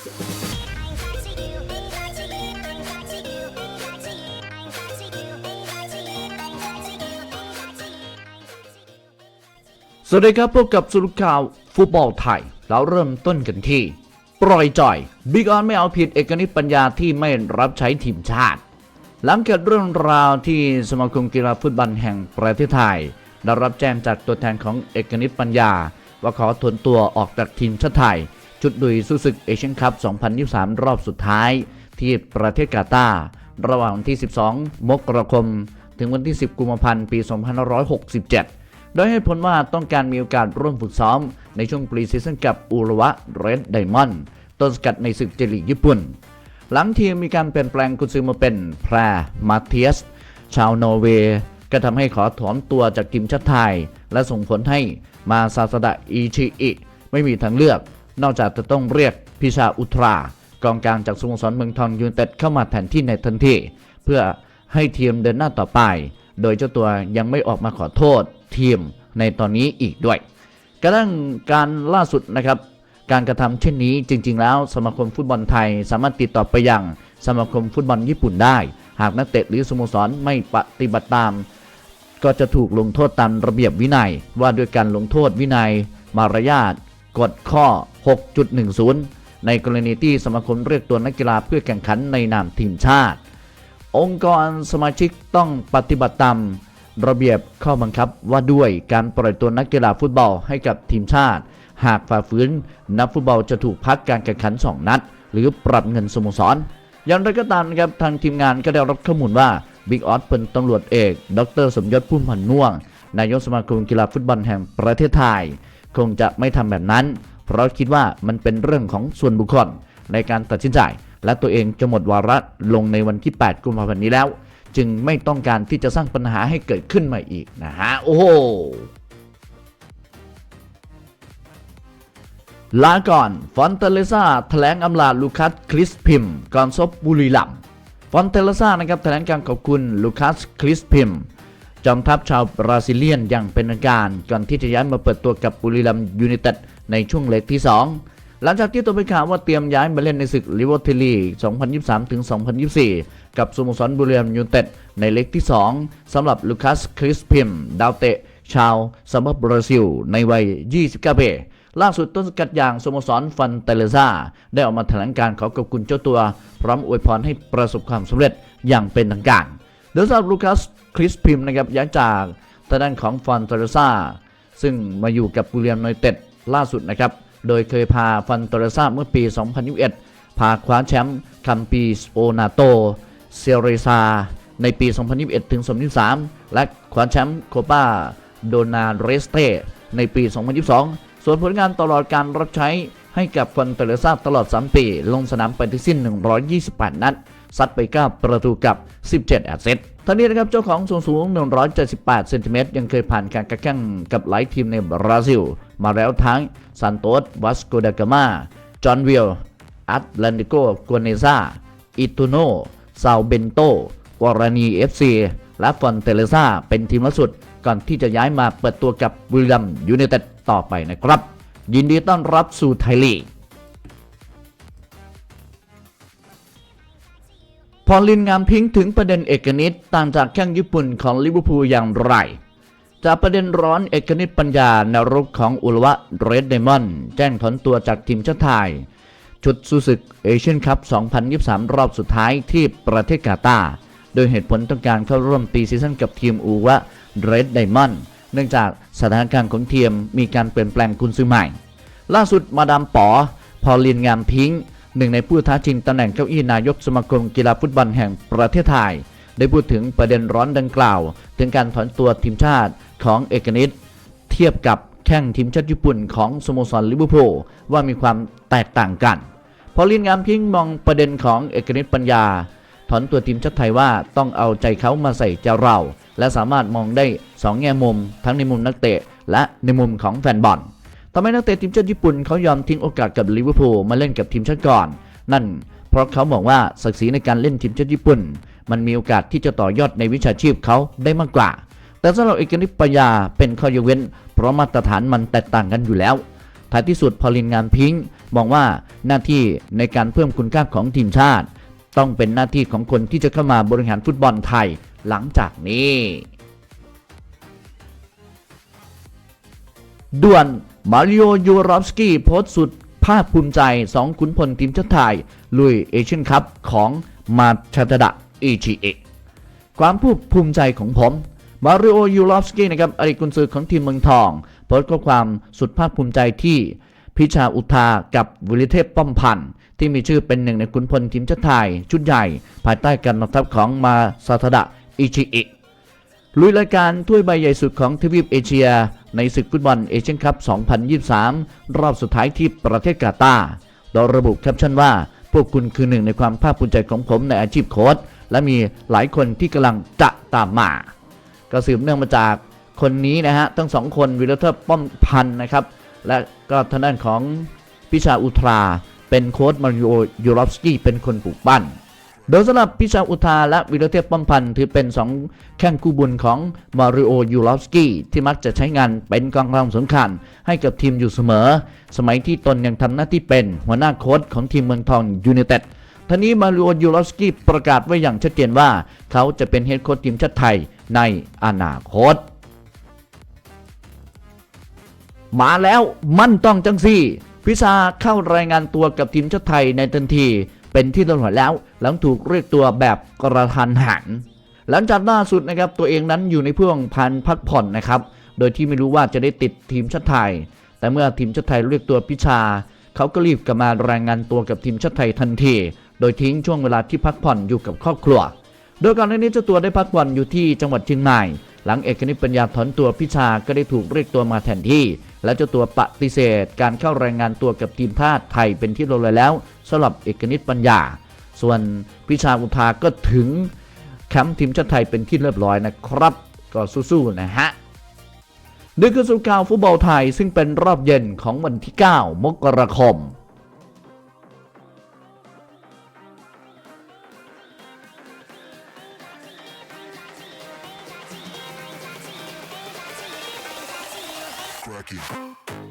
สวัสดีครับพบกับสรุปข่าวฟุตบอลไทยเราเริ่มต้นกันที่ ปล่อยจ่อยบิ๊กออนไม่เอาผิดเอกนิตปัญญาที่ไม่รับใช้ทีมชาติ หลังเกิดเรื่องราวที่สมาคมกีฬาฟุตบอลแห่งประเทศไทย ได้รับแจ้งจากตัวแทนของเอกนิตปัญญา ว่าขอถอนตัวออกจากทีมชาติไทย ชุดดุยสู้ศึกเอเชียนคัพ 2023 รอบสุดท้าย ที่ประเทศกาตาร์ระหว่างวันที่ 12 มกราคม ถึงวันที่ 10 กุมภาพันธ์ ปี 2567 โดยให้ผลว่าต้องการมีโอกาสร่วมฝึกซ้อม ในช่วงปรีซีซั่นกับอุระวะเรดไดมอนด์ต้นสกัดในศึกเจลีกญี่ปุ่น หลังทีมมีการเปลี่ยนแปลงกุนซือมาเป็นแพรมาเทียส ชาวนอร์เวย์ก็ทำให้ขอถอนตัวจากทีมชาติไทย และส่งผลให้มาซาสดะอิชิอิไม่มีทางเลือก นอกจากจะต้องเรียกพิชาอุตรากองกลางจากสโมสรเมืองทองยูไนเต็ดเข้ามาแทนที่ในทันทีเพื่อให้ทีมเดินหน้าต่อไป โดยเจ้าตัวยังไม่ออกมาขอโทษทีมในตอนนี้อีกด้วย กระทั่งการล่าสุดนะครับ การกระทำเช่นนี้จริง ๆ แล้วสมาคมฟุตบอลไทยสามารถติดต่อไปยังสมาคมฟุตบอลญี่ปุ่นได้ หากนักเตะหรือสโมสรไม่ปฏิบัติตาม ก็จะถูกลงโทษตามระเบียบวินัย ว่าด้วยการลงโทษวินัย มารยาท กฎข้อ 6.10 ในกรณีที่สมาคมเรียกตัวนักกีฬาเพื่อแข่งขันในนามทีมชาติ องค์กรสมาชิกต้องปฏิบัติตามระเบียบข้อบังคับว่าด้วยการปล่อยตัวนักกีฬาฟุตบอลให้กับทีมชาติ หากฝ่าฝืนนักฟุตบอลจะถูกพักการแข่งขัน 2 นัด หรือปรับเงินสโมสรอย่างไรก็ตามนะครับทางทีมงานก็ได้รับข้อมูลว่าบิ๊กออสเป็นตำรวจเอก ดร สมยศพุ่มพันธ์ม่วง นายกสมาคมกีฬาฟุตบอลแห่งประเทศไทย คงจะไม่ทำแบบนั้น เพราะคิดว่ามันเป็นเรื่องของส่วนบุคคลในการตัดสินใจ และตัวเองจะหมดวาระลงในวันที่ 8 กุมภาพันธ์นี้แล้ว จึงไม่ต้องการที่จะสร้างปัญหาให้เกิดขึ้นมาอีกนะฮะโอ้โหลาก่อนฟอนเตเลซ่าแถลงอำลาลูคัสคริสพิมก่อนซบบุรีลัมฟอนเตเลซ่านะครับแถลงการขอบคุณลูคัสคริสพิม จอมทัพชาวบราซิเลียนอย่างเป็นทางการ ก่อนที่จะย้ายมาเปิดตัวกับบุรีรัมย์ยูไนเต็ดในช่วงเล็กที่ 2 หลังจากที่ตัวเป็นข่าวว่าเตรียมย้ายมาเล่นในศึกลิเวอร์พูลลีก2023-2024 กับสโมสรบุรีรัมย์ยูไนเต็ดในเล็กที่ 2สำหรับลูคัสคริสพิมดาวเตะ ชาวซัมเบอร์บราซิล ในวัย 29 ปีล่าสุดต้นสกัดอย่างสโมสรฟันเตเลซ่า ได้ออกมาแถลงการขอขอบคุณเจ้าตัว พร้อมอวยพรให้ประสบความสำเร็จอย่างเป็นทางการ โดยสำหรับลูคัสคริสพิมนะครับย้ายจากทางด้านของฟอนเตเรซาซึ่งมาอยู่กับบุรีรัมย์ยูไนเต็ดล่าสุดนะครับ โดยเคยพาฟอนเตเรซาเมื่อปี 2021 พาคว้าแชมป์คัมปีสโอนาโตเซเรซาในปี 2021 ถึง 2023 และคว้าแชมป์โคปาโดนาเรสเตในปี 2022 ส่วนผลงานตลอดการรับใช้ให้กับฟอนเตเรซาตลอด 3 ปี ลงสนามไปทั้งสิ้น 128 นัด ซัดไป 9 ประตูกับ 17 แอสเซททั้งนี้นะครับเจ้าของสูงสูง 178 เซนติเมตรยังเคยผ่านการกระแข่งกับหลายทีมในบราซิล มาแล้วทั้งซันโตสวัสโกดากามาจอห์นวิลแอตแลนติโกกัวเนซาอิตูโนซาวเบนโตกวารานีเอฟซีและฟอนเตเลซาเป็นทีมล่าสุดก่อนที่จะย้ายมาเปิดตัวกับบุรีรัมย์ยูไนเต็ดต่อไปนะครับ ยินดีต้อนรับสู่ไทยลีก พอลินงามพิงค์ถึงประเด็นเอกนิตต่างจากแข้งญี่ปุ่นของลิเวอร์พูลอย่างไร จากประเด็นร้อนเอกนิตปัญญาแนวรุกของอุลวะเรดเดมอนแจ้งถอนตัวจากทีมชาติไทย ชุดสู้ศึกเอเชียนคัพ 2023 รอบสุดท้ายที่ประเทศกาตาร์โดยเหตุผลต้องการเข้าร่วมปีซีซั่นกับทีมอุวะเรดไดมอนเนื่องจากสถานการณ์ของทีมมีการเปลี่ยนแปลงกุนซือใหม่ ล่าสุดมาดามป๋อพอลินงามพิงค์ หนึ่งในผู้ท้าชิงตำแหน่งเก้าอี้นายกสมาคมกีฬาฟุตบอลแห่งประเทศไทย ได้พูดถึงประเด็นร้อนดังกล่าว ถึงการถอนตัวทีมชาติของเอกนิตเทียบกับแข้งทีมชาติญี่ปุ่นของสโมสรลิเวอร์พูลว่ามีความแตกต่างกันพอลินงามพิงมองประเด็นของเอกนิตปัญญา ถอนตัวทีมชาติไทยว่าต้องเอาใจเขามาใส่ใจเรา และสามารถมองได้สองแง่มุม ทั้งในมุมนักเตะ และในมุมของแฟนบอล ทำไมนักเตะทีมชาติญี่ปุ่นเขายอมทิ้งโอกาสกับลิเวอร์พูลมาเล่นกับทีมชาติก่อน นั่นเพราะเขาบอกว่าศักดิ์ศรีในการเล่นทีมชาติญี่ปุ่น มันมีโอกาสที่จะต่อยอดในวิชาชีพเขาได้มากกว่า แต่สำหรับเอกนิปัญาเป็นข้อยกเว้น เพราะมาตรฐานมันแตกต่างกันอยู่แล้วท้ายที่สุดพอลินงานพิงค์มองว่าหน้าที่ในการเพิ่มคุณค่าของทีมชาติ ต้องเป็นหน้าที่ของคนที่จะเข้ามาบริหารฟุตบอลไทยหลังจากนี้ ด่วน มาริโอยูรอฟสกี้โพสต์สุดภาคภูมิใจ 2 ขุนพลทีมชาติไทย ลุยเอเชียนคัพของมาชาตดะอิชิเอะความภาคภูมิใจของผมมาริโอยูรอฟสกี้นะครับอดีตกุนซือของทีมเมืองทองโพสต์ข้อความสุดภาคภูมิใจที่พิชาอุทากับวิลิเทพป้อมพันธ์ที่มีชื่อเป็นหนึ่งในขุนพลทีมชาติไทย ชุดใหญ่ ภายใต้การนำทัพของมาซาตดะอิชิเอะ ลุยรายการถ้วยใบใหญ่สุดของทวีปเอเชีย ในศึกฟุตบอลเอเชียนคัพ 2023 รอบสุดท้ายที่ประเทศกาตาร์โดยระบุแคปชั่นว่า พวกคุณคือหนึ่งในความภาคภูมิใจของผมในอาชีพโค้ชและมีหลายคนที่กำลังจะตามมา ก็สืบเนื่องมาจากคนนี้นะฮะ ทั้งสองคนวิลเลอร์ป้อมพันนะครับ และก็ทางด้านของพิชาอุทรา เป็นโค้ชมาริโอยูรอฟสกี้เป็นคนปลูกปั้น โดยสำหรับพิชาอุทาและวิโรเทพป้อมพันธ์ถือเป็น 2 แข้งคู่บุญของมาริโอยูรอฟสกี้ที่มักจะใช้งานเป็นกองกลางสำคัญให้กับทีมอยู่เสมอ สมัยที่ตนยังทำหน้าที่เป็นหัวหน้าโค้ชของทีมเมืองทองยูไนเต็ดท่านี้มาริโอยูรอฟสกี้ประกาศไว้อย่างชัดเจนว่า เขาจะเป็นเฮดโค้ชทีมชาติไทยในอนาคตมาแล้วมันต้องจังซี่ พิซาเข้ารายงานตัวกับทีมชาติไทยในทันที เป็นที่ตำรวจแล้ว หลังถูกเรียกตัวแบบกระทันหัน หลังจากล่าสุดนะครับตัวเองนั้นอยู่ในพ่วงพันพักผ่อนนะครับ โดยที่ไม่รู้ว่าจะได้ติดทีมชาติไทย แต่เมื่อทีมชาติไทยเรียกตัวพิชา เขาก็รีบกลับมารายงานตัวกับทีมชาติไทยทันที โดยทิ้งช่วงเวลาที่พักผ่อนอยู่กับครอบครัว โดยก่อนหน้านี้เจ้าตัวได้พักผ่อนอยู่ที่จังหวัดเชียงใหม่ หลังเอกนิตปัญญาถอนตัวพิชาก็ได้ถูกเรียกตัวมาแทนที่ และเจ้าตัวปฏิเสธ การเข้ารายงานตัวกับทีมชาติไทยเป็นที่เรียบร้อยแล้วสำหรับเอกนิตปัญญา ส่วนพิชาอุทาก็ถึงแคมป์ทีมชาติไทยเป็นที่เรียบร้อยนะครับ ก็สู้ๆนะฮะนี่คือสุดข่าวฟุตบอลไทยซึ่งเป็นรอบเย็นของวันที่ 9 มกราคม fracking.